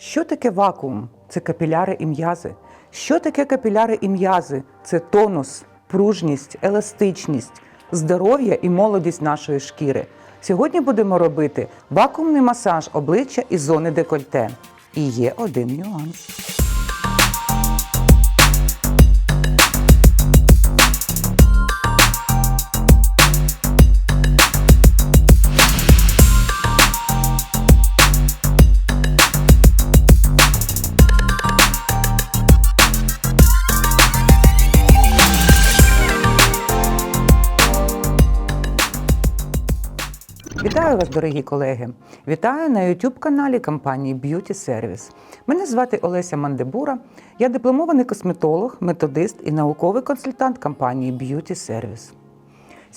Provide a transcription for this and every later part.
Що таке вакуум? Це капіляри і м'язи. Що таке капіляри і м'язи? Це тонус, пружність, еластичність, здоров'я і молодість нашої шкіри. Сьогодні будемо робити вакуумний масаж обличчя і зони декольте. І є один нюанс. Вас, дорогі колеги! Вітаю на youtube каналі компанії Beauty Service. Мене звати Олеся Мандебура. Я дипломований косметолог, методист і науковий консультант компанії Beauty Service.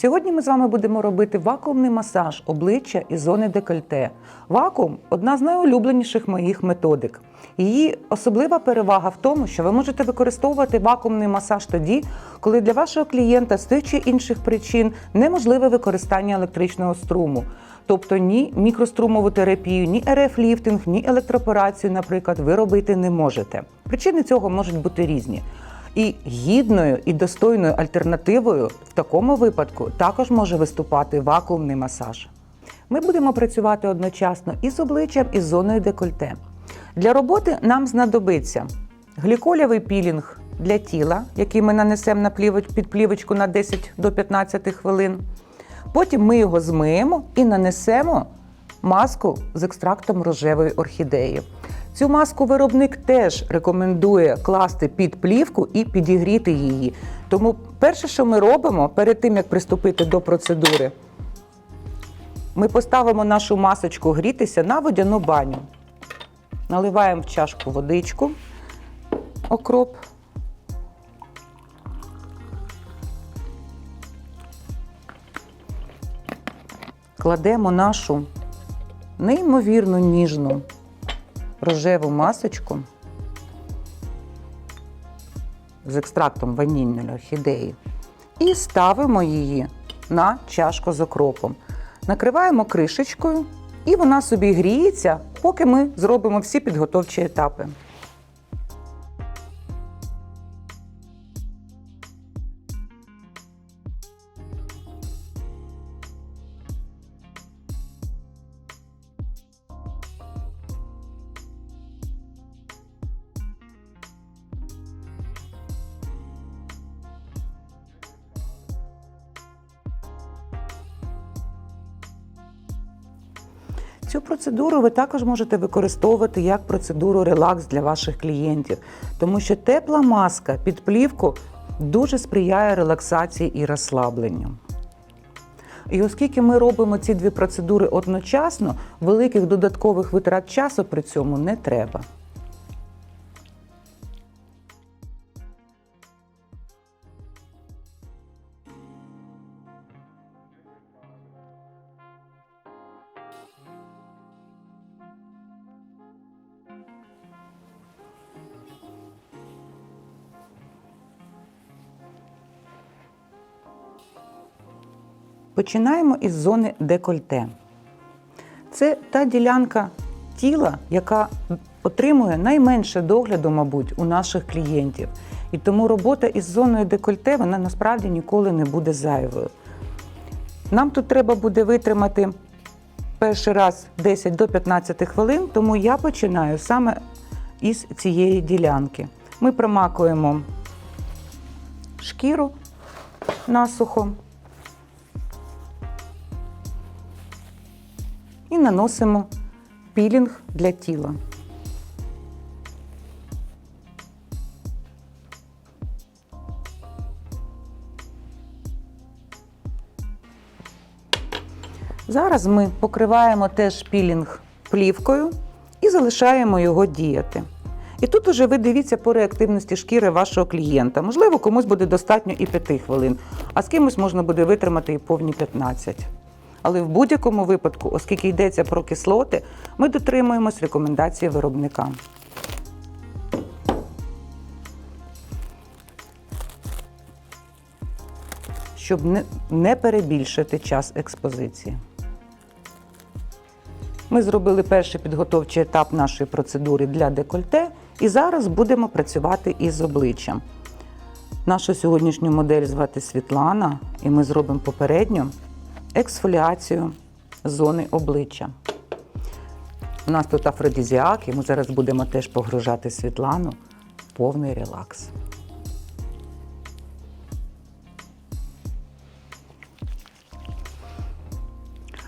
Сьогодні ми з вами будемо робити вакуумний масаж обличчя і зони декольте. Вакуум одна з найулюбленіших моїх методик. Її особлива перевага в тому, що ви можете використовувати вакуумний масаж тоді, коли для вашого клієнта з тих чи інших причин неможливе використання електричного струму. Тобто ні мікрострумову терапію, ні РФ-ліфтинг, ні електрооперацію, наприклад, ви робити не можете. Причини цього можуть бути різні. І гідною і достойною альтернативою в такому випадку також може виступати вакуумний масаж. Ми будемо працювати одночасно і з обличчям, і з зоною декольте. Для роботи нам знадобиться гліколєвий пілінг для тіла, який ми нанесемо на плівоч- під плівочку на 10 до 15 хвилин. Потім ми його змиємо і нанесемо маску з екстрактом рожевої орхідеї. Цю маску виробник теж рекомендує класти під плівку і підігріти її. Тому перше, що ми робимо перед тим, як приступити до процедури, ми поставимо нашу масочку грітися на водяну баню. Наливаємо в чашку водичку, окроп. Кладемо нашу неймовірно ніжну рожеву масочку з екстрактом ванільної орхідеї і ставимо її на чашку з окропом. Накриваємо кришечкою, і вона собі гріється, поки ми зробимо всі підготовчі етапи. Процедуру ви також можете використовувати як процедуру релакс для ваших клієнтів, тому що тепла маска під плівку дуже сприяє релаксації і розслабленню. І оскільки ми робимо ці дві процедури одночасно, великих додаткових витрат часу при цьому не треба. Починаємо із зони декольте. Це та ділянка тіла, яка отримує найменше догляду, мабуть, у наших клієнтів. І тому робота із зоною декольте вона насправді ніколи не буде зайвою. Нам тут треба буде витримати перший раз 10 до 15 хвилин, тому я починаю саме із цієї ділянки. Ми промакуємо шкіру насухо. Наносимо пілінг для тіла. Зараз ми покриваємо теж пілінг плівкою і залишаємо його діяти. І тут уже ви дивіться по реактивності шкіри вашого клієнта. Можливо, комусь буде достатньо і 5 хвилин, а з кимось можна буде витримати і повні 15. Але в будь-якому випадку, оскільки йдеться про кислоти, ми дотримуємось рекомендації виробника. Щоб не, перебільшити час експозиції. Ми зробили перший підготовчий етап нашої процедури для декольте і зараз будемо працювати із обличчям. Нашу сьогоднішню модель звати Світлана, і ми зробимо попередню ексфоліацію зони обличчя. У нас тут афродизіак, і ми зараз будемо теж погружати Світлану повний релакс.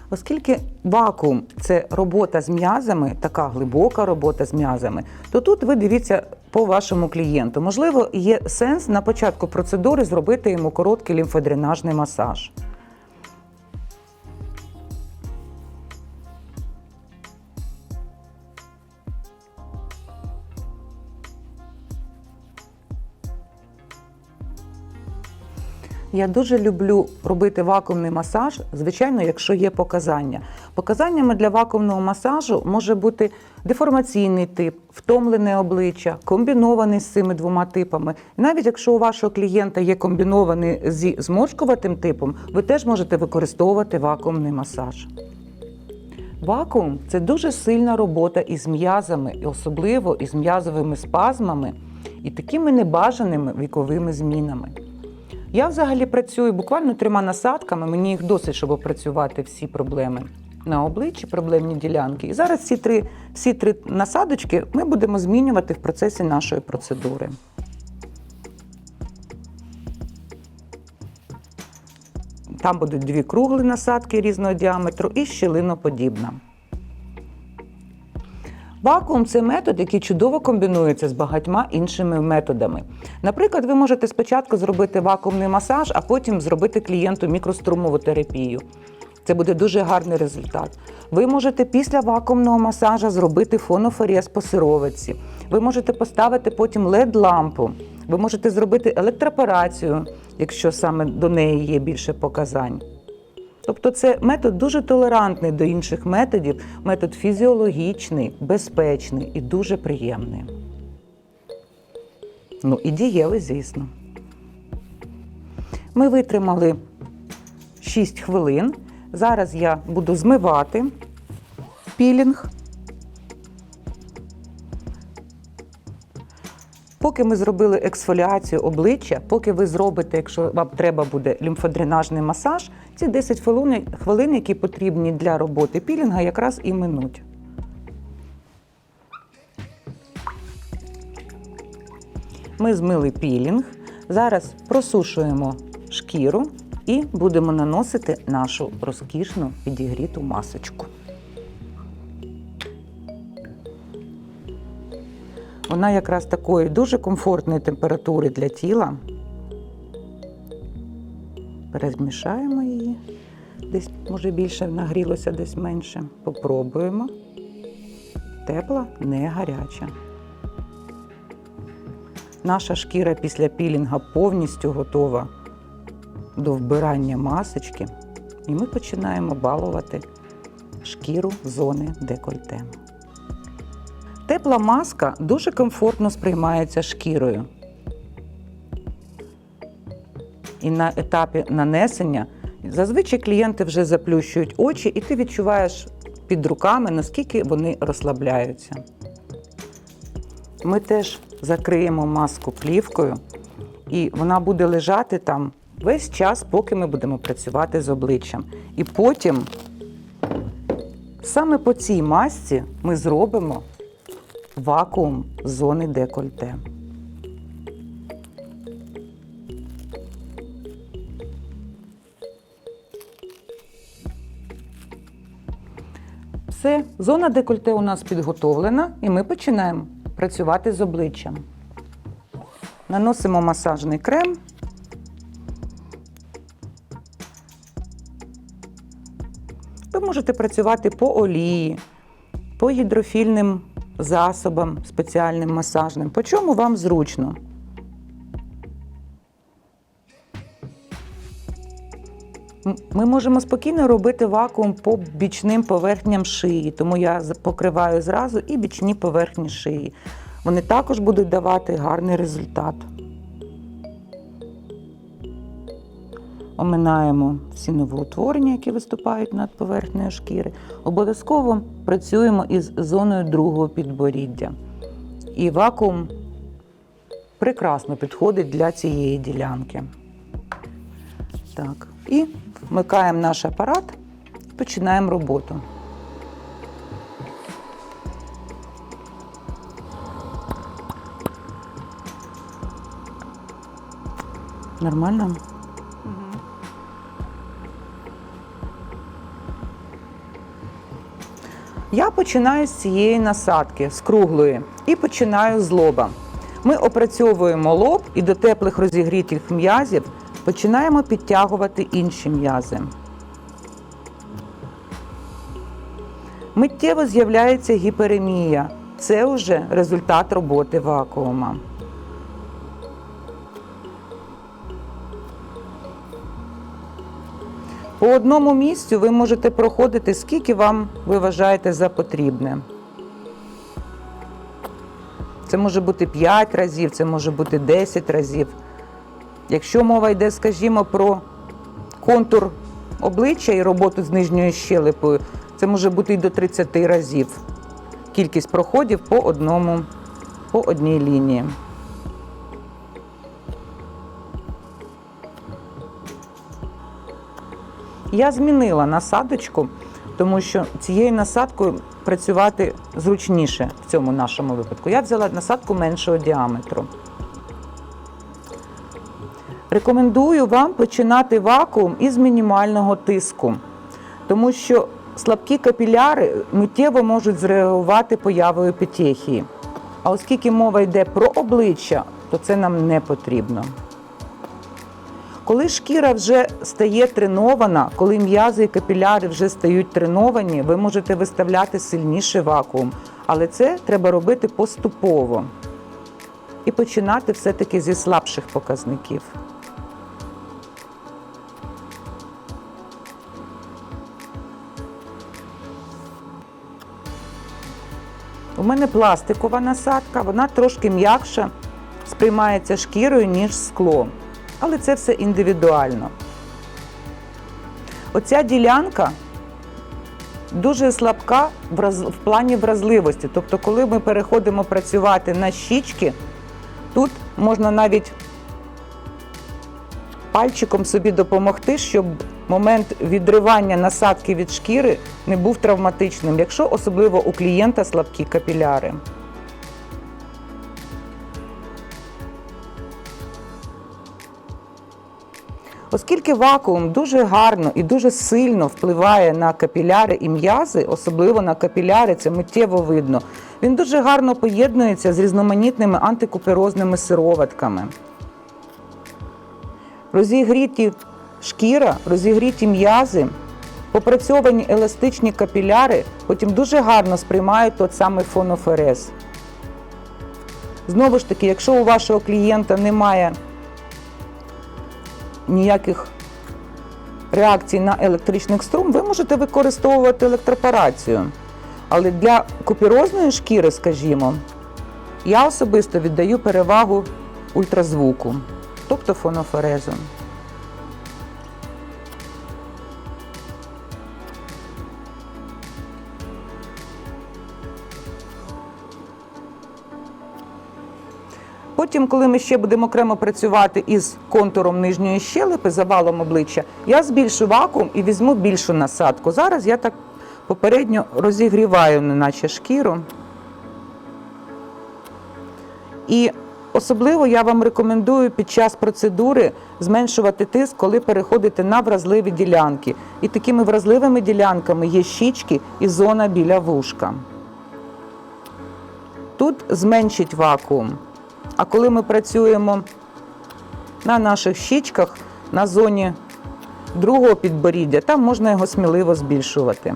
Оскільки вакуум це робота з м'язами, така глибока робота з м'язами, то тут ви дивіться по вашому клієнту. Можливо, є сенс на початку процедури зробити йому короткий лімфодренажний масаж. Я дуже люблю робити вакуумний масаж, звичайно, якщо є показання. Показаннями для вакуумного масажу може бути деформаційний тип, втомлене обличчя, комбінований з цими двома типами. І навіть якщо у вашого клієнта є комбінований зі зморшкуватим типом, ви теж можете використовувати вакуумний масаж. Вакуум це дуже сильна робота із м'язами, і особливо із м'язовими спазмами і такими небажаними віковими змінами. Я взагалі працюю буквально трьома насадками, мені їх досить, щоб опрацювати всі проблеми на обличчі, проблемні ділянки. І зараз ці три, всі три насадочки ми будемо змінювати в процесі нашої процедури. Там будуть дві круглі насадки різного діаметру і щілиноподібна. Вакуум це метод, який чудово комбінується з багатьма іншими методами. Наприклад, ви можете спочатку зробити вакуумний масаж, а потім зробити клієнту мікрострумову терапію. Це буде дуже гарний результат. Ви можете після вакуумного масажу зробити фонофорез по сировиці. Ви можете поставити потім LED-лампу. Ви можете зробити електропорацію, якщо саме до неї є більше показань. Тобто це метод дуже толерантний до інших методів, метод фізіологічний, безпечний і дуже приємний. Ну і дієвий, звісно. Ми витримали 6 хвилин. Зараз я буду змивати пілінг. Поки ми зробили ексфоліацію обличчя, поки ви зробите, якщо вам треба буде лімфодренажний масаж, ці 10 хвилин, які потрібні для роботи пілінга, якраз і минуть. Ми змили пілінг. Зараз просушуємо шкіру і будемо наносити нашу розкішну підігріту масочку. Вона якраз такої дуже комфортної температури для тіла. Перезмішаємо її. Десь, може, більше нагрілося, десь менше. Попробуємо. Тепла, не гаряча. Наша шкіра після пілінга повністю готова до вбирання масочки. І ми починаємо балувати шкіру зони декольте. Тепла маска дуже комфортно сприймається шкірою. І на етапі нанесення зазвичай клієнти вже заплющують очі, і ти відчуваєш під руками, наскільки вони розслабляються. Ми теж закриємо маску плівкою, і вона буде лежати там весь час, поки ми будемо працювати з обличчям. І потім саме по цій масці ми зробимо вакуум зони декольте. Все, зона декольте у нас підготовлена, і ми починаємо працювати з обличчям. Наносимо масажний крем. Ви можете працювати по олії, по гідрофільним засобам спеціальним масажним. По чому вам зручно? Ми можемо спокійно робити вакуум по бічним поверхням шиї, тому я покриваю зразу і бічні поверхні шиї. Вони також будуть давати гарний результат. Оминаємо всі новоутворення, які виступають над поверхнею шкіри. Обов'язково працюємо із зоною другого підборіддя. І вакуум прекрасно підходить для цієї ділянки. Так, і вмикаємо наш апарат починаємо роботу. Нормально? Починаю з цієї насадки, з круглої, і починаю з лоба. Ми опрацьовуємо лоб і до теплих розігрітих м'язів починаємо підтягувати інші м'язи. Миттєво з'являється гіперемія. Це вже результат роботи вакуума. По одному місцю ви можете проходити, скільки вам ви вважаєте за потрібне. Це може бути 5 разів, це може бути 10 разів. Якщо мова йде, скажімо, про контур обличчя і роботу з нижньою щелепою, це може бути і до 30 разів. Кількість проходів по одному, по одній лінії. Я змінила насадочку, тому що цією насадкою працювати зручніше в цьому нашому випадку. Я взяла насадку меншого діаметру. Рекомендую вам починати вакуум із мінімального тиску, тому що слабкі капіляри миттєво можуть зреагувати появою петехії. А оскільки мова йде про обличчя, то це нам не потрібно. Коли шкіра вже стає тренована, коли м'язи і капіляри вже стають треновані, ви можете виставляти сильніший вакуум, але це треба робити поступово і починати все-таки зі слабших показників. У мене пластикова насадка, вона трошки м'якша сприймається шкірою, ніж скло. Але це все індивідуально. Оця ділянка дуже слабка в, плані вразливості. Тобто, коли ми переходимо працювати на щічки, тут можна навіть пальчиком собі допомогти, щоб момент відривання насадки від шкіри не був травматичним, якщо особливо у клієнта слабкі капіляри. Оскільки вакуум дуже гарно і дуже сильно впливає на капіляри і м'язи, особливо на капіляри, це миттєво видно. Він дуже гарно поєднується з різноманітними антикуперозними сироватками. Розігріті шкіра, розігріті м'язи, попрацьовані еластичні капіляри, потім дуже гарно сприймають тот самий фоноферез. Знову ж таки, якщо у вашого клієнта немає ніяких реакцій на електричний струм, ви можете використовувати електропарацію. Але для купірозної шкіри, скажімо, я особисто віддаю перевагу ультразвуку, тобто фонофорезу. Потім, коли ми ще будемо окремо працювати із контуром нижньої щелепи, завалом обличчя, я збільшу вакуум і візьму більшу насадку. Зараз я так попередньо розігріваю, неначе шкіру. І особливо я вам рекомендую під час процедури зменшувати тиск, коли переходите на вразливі ділянки. І такими вразливими ділянками є щічки і зона біля вушка. Тут зменшить вакуум. А коли ми працюємо на наших щічках на зоні другого підборіддя, там можна його сміливо збільшувати.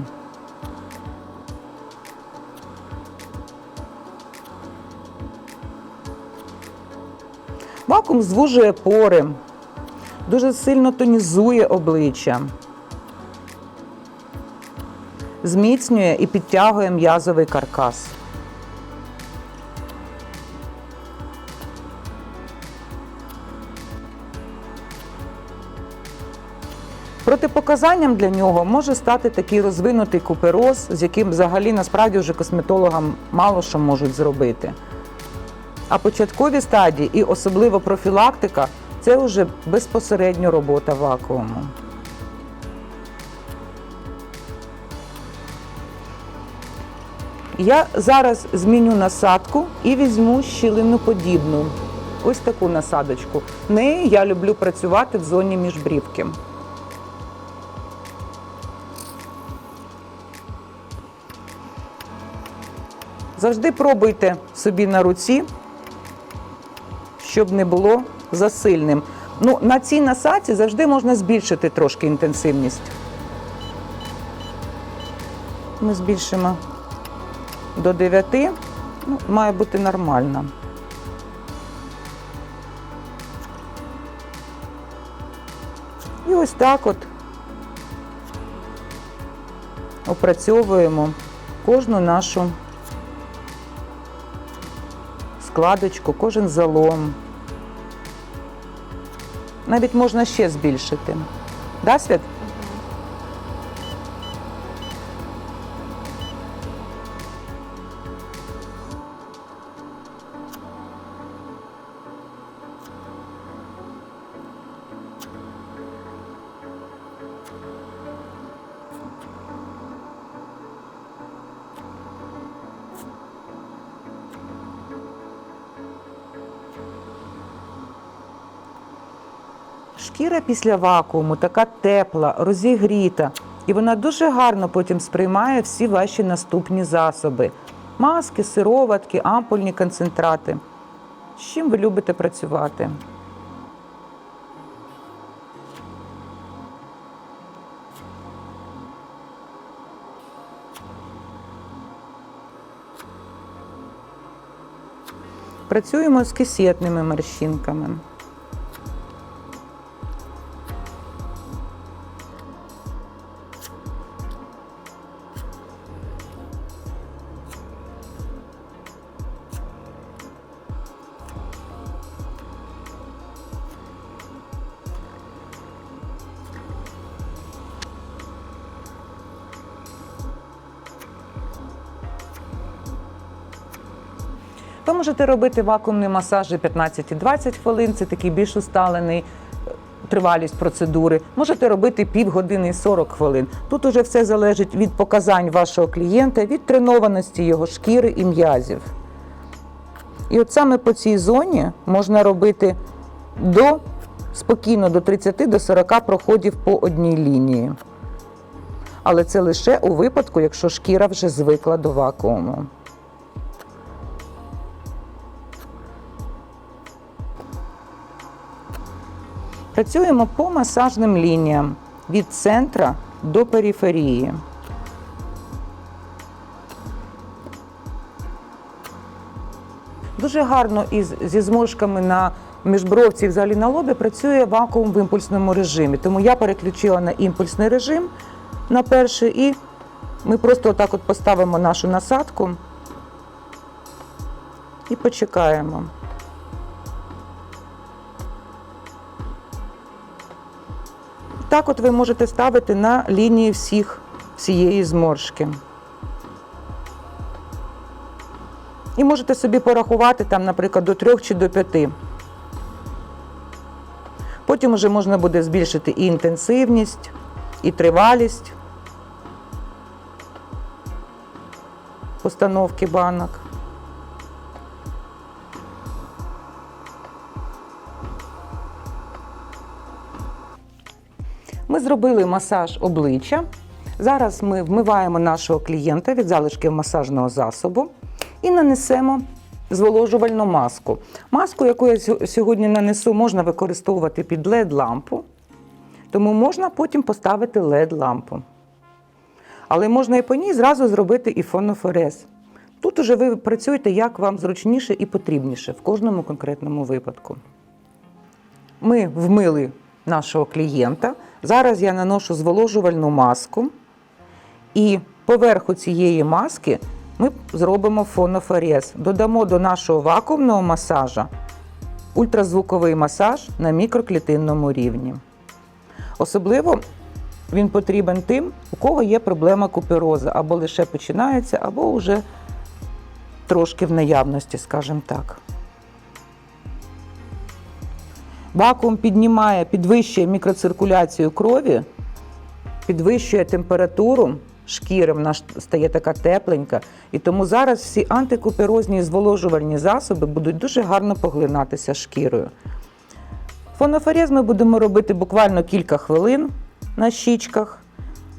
Вакуум звужує пори, дуже сильно тонізує обличчя, зміцнює і підтягує м'язовий каркас. Протипоказанням для нього може стати такий розвинутий купероз, з яким взагалі насправді вже косметологам мало що можуть зробити. А початкові стадії і особливо профілактика це вже безпосередньо робота вакууму. Я зараз зміню насадку і візьму щілиноподібну. Ось таку насадочку. Нею я люблю працювати в зоні міжбрівки. Завжди пробуйте собі на руці, щоб не було засильним. Ну, на цій насадці завжди можна збільшити трошки інтенсивність. Ми збільшимо до 9, ну, має бути нормально. І ось так от опрацьовуємо кожну нашу складочку, кожен залом. Навіть можна ще збільшити. Да, Свят? Після вакууму така тепла, розігріта, і вона дуже гарно потім сприймає всі ваші наступні засоби: маски, сироватки, ампульні концентрати. З чим ви любите працювати? Працюємо з кисетними морщинками. Ви можете робити вакуумні масажі 15-20 хвилин, це такий більш усталений е, тривалість процедури. Можете робити півгодини і 40 хвилин. Тут уже все залежить від показань вашого клієнта, від тренованості його шкіри і м'язів. І от саме по цій зоні можна робити до спокійно до 30 до 40 проходів по одній лінії. Але це лише у випадку, якщо шкіра вже звикла до вакууму. Працюємо по масажним лініям від центра до периферії. Дуже гарно із, зі зморшками на міжбровці і взагалі на лобі працює вакуум в імпульсному режимі. Тому я переключила на імпульсний режим на перший і ми просто отак от поставимо нашу насадку і почекаємо. Так от ви можете ставити на лінії всіх, всієї зморшки. І можете собі порахувати там, наприклад, до трьох чи до п'яти. Потім вже можна буде збільшити і інтенсивність, і тривалість постановки банок. Ми зробили масаж обличчя. Зараз ми вмиваємо нашого клієнта від залишків масажного засобу і нанесемо зволожувальну маску. Маску, яку я сьогодні нанесу, можна використовувати під LED-лампу, тому можна потім поставити LED-лампу. Але можна і по ній зразу зробити і фонофорез. Тут уже ви працюєте як вам зручніше і потрібніше в кожному конкретному випадку. Ми вмили нашого клієнта. Зараз я наношу зволожувальну маску. І поверху цієї маски ми зробимо фонофорез. Додамо до нашого вакуумного масажа ультразвуковий масаж на мікроклітинному рівні. Особливо Він потрібен тим, у кого є проблема купероза, або лише починається, або вже трошки в наявності, скажімо так. Вакуум піднімає, підвищує мікроциркуляцію крові, підвищує температуру шкіри, вона стає така тепленька. І тому зараз всі антикуперозні зволожувальні засоби будуть дуже гарно поглинатися шкірою. Фонофорез ми будемо робити буквально кілька хвилин на щічках.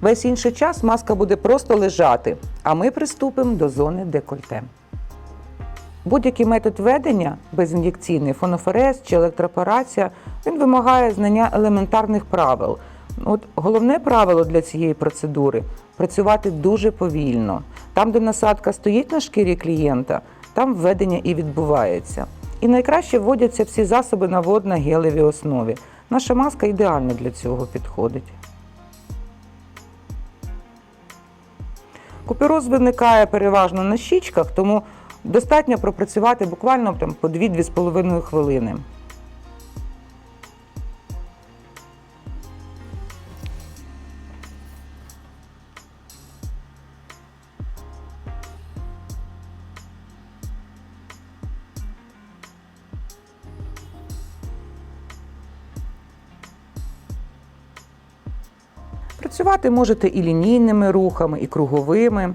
Весь інший час маска буде просто лежати, а ми приступимо до зони декольте. Будь-який метод ведення безін'єкційний, фонофорез чи електропорація, він вимагає знання елементарних правил. От головне правило для цієї процедури працювати дуже повільно. Там, де насадка стоїть на шкірі клієнта, там введення і відбувається. І найкраще вводяться всі засоби на водно-гелевій основі. Наша маска ідеально для цього підходить. Купероз виникає переважно на щічках, тому достатньо пропрацювати буквально там, по 2-2,5 хвилини. Працювати можете і лінійними рухами, і круговими.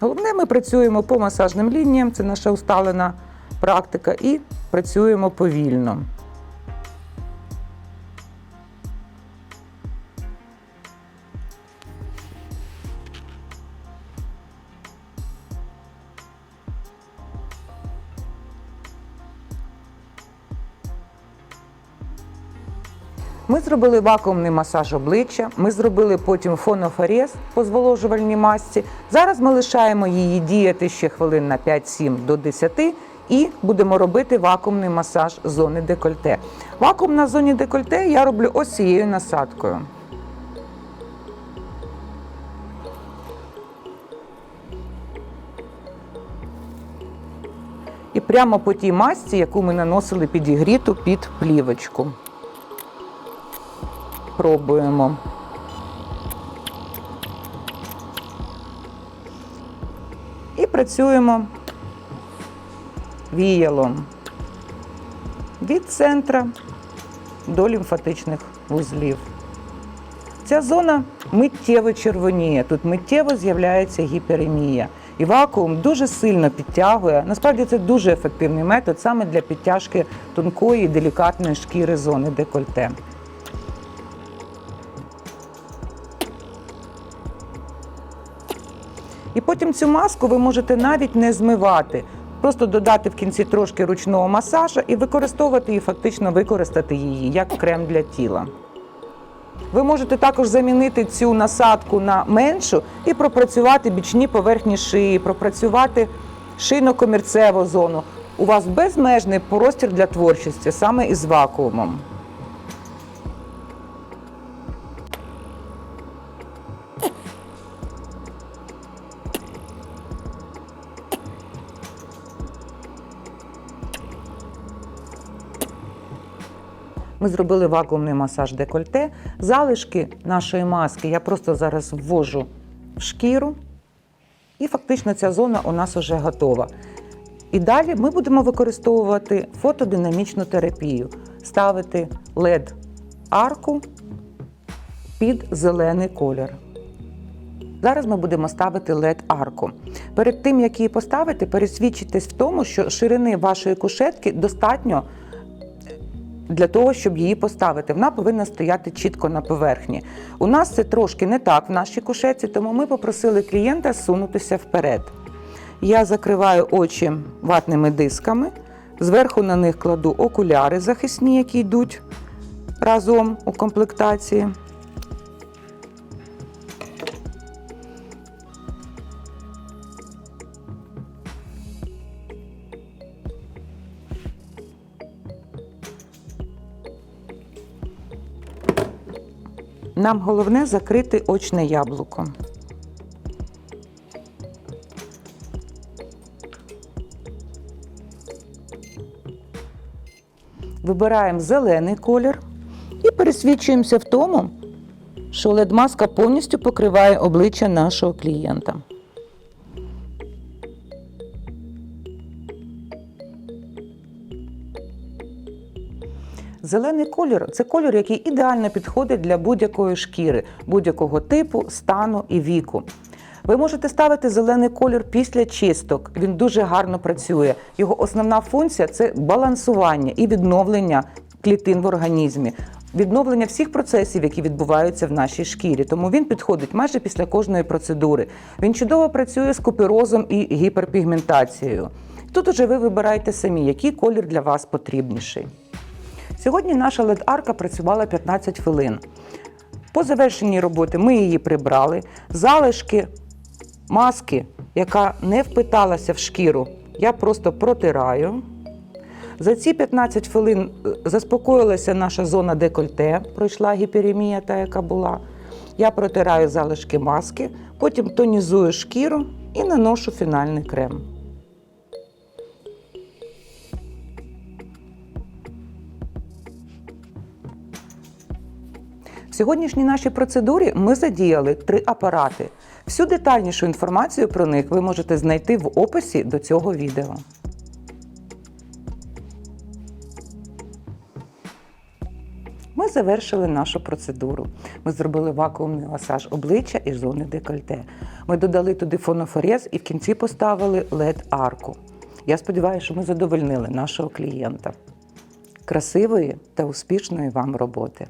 Головне, ми працюємо по масажним лініям, це наша усталена практика, і працюємо повільно. Ми зробили вакуумний масаж обличчя, ми зробили потім фонофорез по зволожувальній масці. Зараз ми лишаємо її діяти ще хвилин на 5-7 до 10 і будемо робити вакуумний масаж зони декольте. Вакуум на зоні декольте я роблю ось цією насадкою. І прямо по тій масці, яку ми наносили підігріту під плівочку. Пробуємо. І працюємо віялом від центра до лімфатичних вузлів. Ця зона миттєво червоніє, тут миттєво з'являється гіперемія. І вакуум дуже сильно підтягує. Насправді це дуже ефективний метод саме для підтяжки тонкої і делікатної шкіри зони декольте. І потім цю маску ви можете навіть не змивати. Просто додати в кінці трошки ручного масажу і використовувати і фактично використати її як крем для тіла. Ви можете також замінити цю насадку на меншу і пропрацювати бічні поверхні шиї, пропрацювати шийно-комірцеву зону. У вас безмежний простір для творчості саме із вакуумом. Ми зробили вакуумний масаж декольте. Залишки нашої маски я просто зараз ввожу в шкіру, і фактично ця зона у нас вже готова. І далі ми будемо використовувати фотодинамічну терапію, ставити led арку під зелений колір. Зараз ми будемо ставити led арку. Перед тим, як її поставити, пересвідчитесь в тому, що ширини вашої кушетки достатньо для того, щоб її поставити. Вона повинна стояти чітко на поверхні. У нас це трошки не так в нашій кушетці, тому ми попросили клієнта сунутися вперед. Я закриваю очі ватними дисками, зверху на них кладу окуляри захисні, які йдуть разом у комплектації. Нам головне закрити очне яблуко. Вибираємо зелений колір і пересвідчуємося в тому, що LED-маска повністю покриває обличчя нашого клієнта. Зелений колір це колір, який ідеально підходить для будь-якої шкіри, будь-якого типу, стану і віку. Ви можете ставити зелений колір після чисток. Він дуже гарно працює. Його основна функція це балансування і відновлення клітин в організмі, відновлення всіх процесів, які відбуваються в нашій шкірі. Тому він підходить майже після кожної процедури. Він чудово працює з куперозом і гіперпігментацією. Тут уже ви вибираєте самі, який колір для вас потрібніший. Сьогодні наша LED-арка працювала 15 хвилин. По завершенні роботи ми її прибрали. Залишки маски, яка не впиталася в шкіру, я просто протираю. За ці 15 хвилин е, заспокоїлася наша зона декольте, пройшла гіперемія, та яка була. Я протираю залишки маски, потім тонізую шкіру і наношу фінальний крем. Сьогоднішній нашій процедурі ми задіяли три апарати. Всю детальнішу інформацію про них ви можете знайти в описі до цього відео. Ми завершили нашу процедуру. Ми зробили вакуумний масаж обличчя і зони декольте. Ми додали туди фонофорез і в кінці поставили LED-арку. Я сподіваюся, що ми задовольнили нашого клієнта. Красивої та успішної вам роботи!